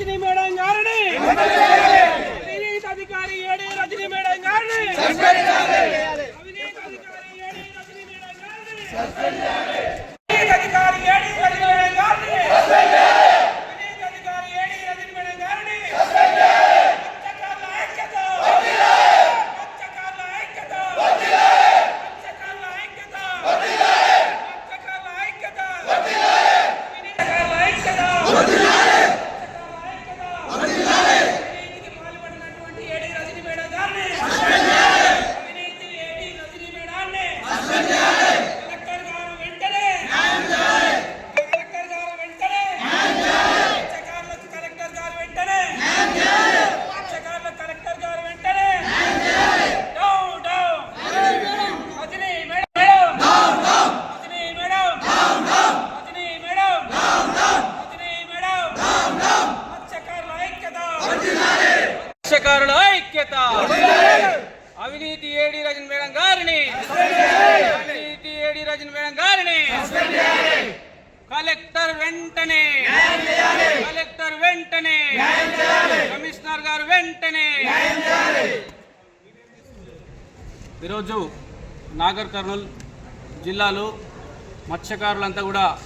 Rajani madam గారిని. అవినీతి అధికారి ఏడే రజనీ మేడం గారిని. అవినీతి అధికారి ఏడే రజనీ మేడం గారిని. అధికారి ఏడే ఐక్యత. అవినీతి ఏడి రజన్ మేడం గారిని. అవినీతి ఏడి రజన్ మేడం గారిని. కలెక్టర్ వెంటనే. కలెక్టర్ వెంటనే. కమిషనర్ గారు వెంటనే. ఈరోజు నాగర్ కర్నూల్ జిల్లాలో మత్స్యకారులంతా కూడా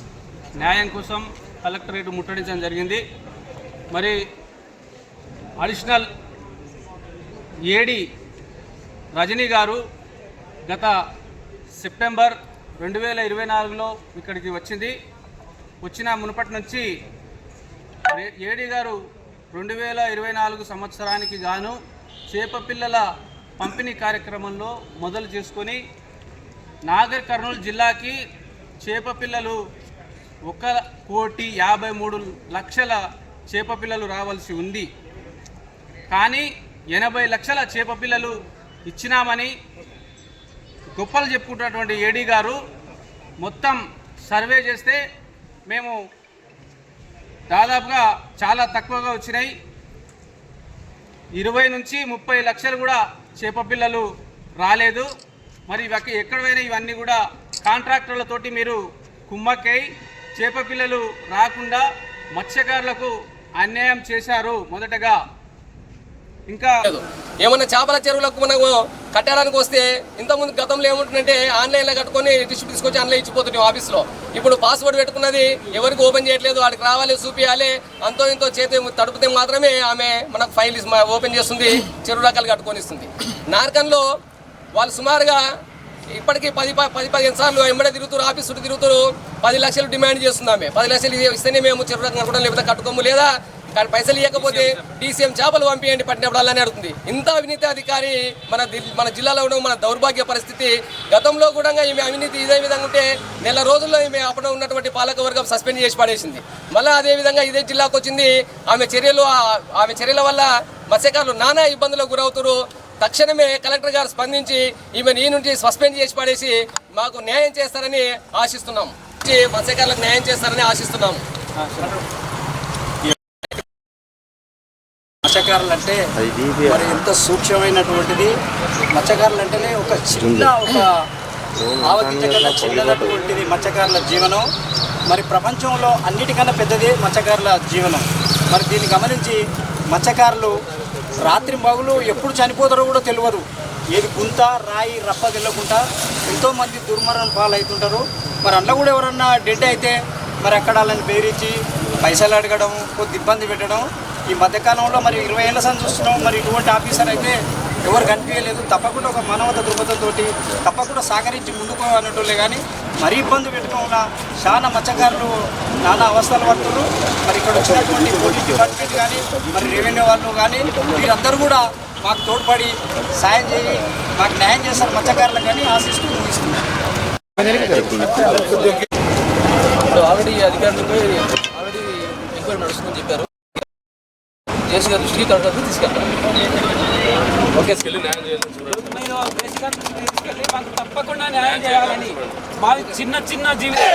న్యాయం కోసం కలెక్టరేట్ ముట్టడించడం జరిగింది. మరి అడిషనల్ ఏడి రజనీ గారు గత సెప్టెంబర్ రెండు వేల ఇరవై నాలుగులో ఇక్కడికి వచ్చింది. వచ్చిన మునుపటి నుంచి ఏ- ఏడి గారు రెండు వేల ఇరవై నాలుగు సంవత్సరానికి గాను చేప పిల్లల పంపిణీ కార్యక్రమంలో మొదలు చేసుకొని నాగర్ కర్నూలు జిల్లాకి చేప పిల్లలు ఒక కోటి యాభై మూడు లక్షల చేప పిల్లలు రావాల్సి ఉంది. కానీ ఎనభై లక్షల చేప పిల్లలు ఇచ్చినామని గొప్పలు చెప్పుకుంటున్నటువంటి ఏడీ గారు మొత్తం సర్వే చేస్తే మేము దాదాపుగా చాలా తక్కువగా వచ్చినాయి. ఇరవై నుంచి ముప్పై లక్షలు కూడా చేప పిల్లలు రాలేదు. మరి ఇవకి ఎక్కడ పోయినా ఇవన్నీ కూడా కాంట్రాక్టర్లతోటి మీరు కుమ్మక్కై చేప పిల్లలు రాకుండా మత్స్యకారులకు అన్యాయం చేశారు. మొదటగా ఇంకా లేదు ఏమన్నా చేపల చెరువులకు మనము కట్టడానికి వస్తే ఇంతకుముందు గతంలో ఏముంటుందంటే ఆన్లైన్లో కట్టుకొని టిష్యూ తీసుకొచ్చి ఆన్లైన్ ఇచ్చిపోతుండే ఆఫీస్లో. ఇప్పుడు పాస్వర్డ్ పెట్టుకున్నది ఎవరికి ఓపెన్ చేయట్లేదు వాడికి రావాలి చూపించాలి అంతో ఇంతో చేతి తడిపితే మాత్రమే ఆమె మనకు ఫైల్ ఇస్- ఓపెన్ చేస్తుంది చెరువు రకాలు కట్టుకొని ఇస్తుంది. నార్కన్లో వాళ్ళు సుమారుగా ఇప్పటికీ పది ప- పది పదిహేను సార్లు ఎంబడే తిరుగుతారు ఆఫీస్ చుట్టూ తిరుగుతారు పది లక్షలు డిమాండ్ చేస్తుంది ఆమె. పది లక్షలు ఇస్తేనే మేము చెరువు రకం కట్టుకోవడం లేకపోతే కట్టుకోము లేదా కానీ పైసలు ఇవ్వకపోతే డీసీఎం చేపలు పంపించండి పట్టినప్పుడు అలానే అడుగుతుంది. ఇంత అవినీతి అధికారి మన మన జిల్లాలో ఉండడం మన దౌర్భాగ్య పరిస్థితి గతంలో కూడా ఈమె అవినీతి ఇదే విధంగా ఉంటే నెల రోజుల్లో ఈమె అప్పుడు ఉన్నటువంటి పాలక వర్గం సస్పెండ్ చేసి పడేసింది. మళ్ళీ అదే విధంగా ఇదే జిల్లాకు వచ్చింది. ఆమె చర్యలు ఆమె చర్యల వల్ల మత్స్యకారులు నానా ఇబ్బందులకు గురవుతారు. తక్షణమే కలెక్టర్ గారు స్పందించి ఈమె ఈ నుంచి సస్పెండ్ చేసి పడేసి మాకు న్యాయం చేస్తారని ఆశిస్తున్నాం. మత్స్యకారులకు న్యాయం చేస్తారని ఆశిస్తున్నాము మత్స్యకారులు అంటే మరి ఎంత సూక్ష్మమైనటువంటిది? మత్స్యకారులు అంటేనే ఒక చిన్న ఒక ఆవగింజ కన్నా చిన్నదటువంటిది మత్స్యకారుల జీవనం. మరి ప్రపంచంలో అన్నిటికన్నా పెద్దది మత్స్యకారుల జీవనం. మరి దీన్ని గమనించి మత్స్యకారులు రాత్రి మగులు ఎప్పుడు చనిపోతారో కూడా తెలియదు. ఏది గుంత రాయి రప్ప తెల్లకుండా ఎంతోమంది దుర్మరణం పాలవుతుంటారు. మరి అందులో కూడా ఎవరన్నా డెడ్ అయితే మరి అక్కడ వాళ్ళని బెదిరించి పైసలు అడగడం కొద్ది ఇబ్బంది పెట్టడం ఈ మధ్యకాలంలో మరి ఇరవై ఏళ్ళ సంది చూస్తున్నాం. మరి ఇటువంటి ఆఫీసర్ అయితే ఎవరు కనిపించలేదు. తప్పకుండా ఒక మానవత దృక్పథంతో తప్పకుండా సహకరించి ముందుకు అన్నట్టులే కానీ మరీ ఇబ్బంది పెట్టడం చాలా మత్స్యకారులు నానా అవస్థలు పడుతున్నారు. మరి ఇక్కడ వచ్చినటువంటి పోలీస్ డిపార్ట్మెంట్ కానీ మరి రెవెన్యూ వాళ్ళు కానీ వీరందరూ కూడా మాకు తోడ్పడి సాయం చేయి మాకు న్యాయం చేస్తారు మత్స్యకారులకు కానీ ఆశిస్తూ ముగిస్తున్నారు ఆల్రెడీ అధికారులపై జేసీ గారు దృష్టికి తరగతి తీసుకెళ్తారు ఓకే తప్పకుండా న్యాయం చేయాలని చిన్న చిన్న జీవితం